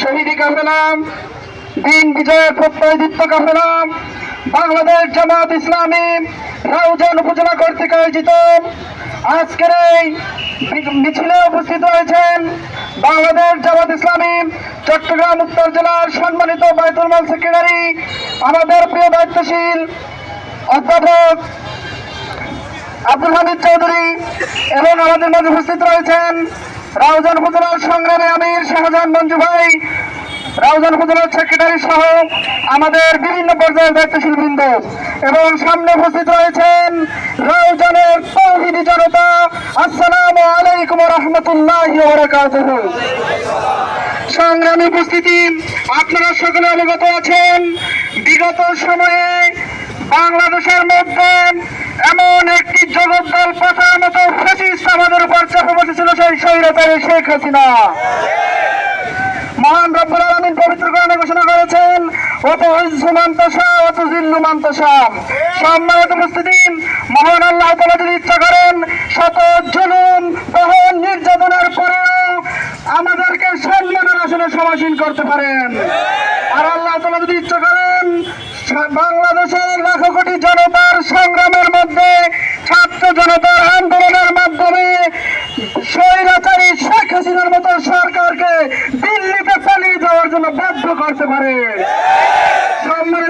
শহীদি কাফেলা দিন বিজয়ের প্রত্যয়দীপ্ত কাফেলা বাংলাদেশ জামাত ইসলামী রাউজান উপজেলা কর্তৃক আয়োজিত আজকের এই মিছিলে উপস্থিত রয়েছেন বাংলাদেশ জামাত ইসলামী, চট্টগ্রাম উত্তর জেলার সম্মানিত বাইতুল মাল সেক্রেটারি, আমাদের প্রিয় দায়িত্বশীল অধ্যাপক আব্দুল হামিদ চৌধুরী এবং আমাদের মাঝে উপস্থিত রয়েছেন রাউজান উপজেলার সংগ্রামী আমির শাহজাহান মঞ্জু ভাই, রাউজান উপজেলার সেক্রেটারি সহ আমাদের বিভিন্ন পর্যায়ের দায়িত্বশীল বৃন্দ এবং সামনে উপস্থিত রয়েছেন রাউজানের তৌহিদি জনতা। আসসালামু আলাইকুম রহমতুল্লাহ সংগ্রামী উপস্থিতি, আপনারা সকলে অবগত আছেন, বিগত সময়ে বাংলাদেশের মধ্যে এমন একটি জগদ্দল পাতার মতো ফ্যাসিস্ট আমাদের উপর সেই স্বৈরাচারী শেখ হাসিনা। মহান রব্বুল আলামিন পবিত্র কোরআনে ঘোষণা করেছেন অত অত সম্মানিত মহান আল্লাহ তাআলা যদি ইচ্ছা করেন, শত জুলুম নির্যাতনের পরেও আমাদেরকে সম্মানের আসনে সমাসীন করতে পারেন। আর আল্লাহ তাআলা যদি ইচ্ছা করেন জন্য বাধ্য করতে পারে। সম্মানিত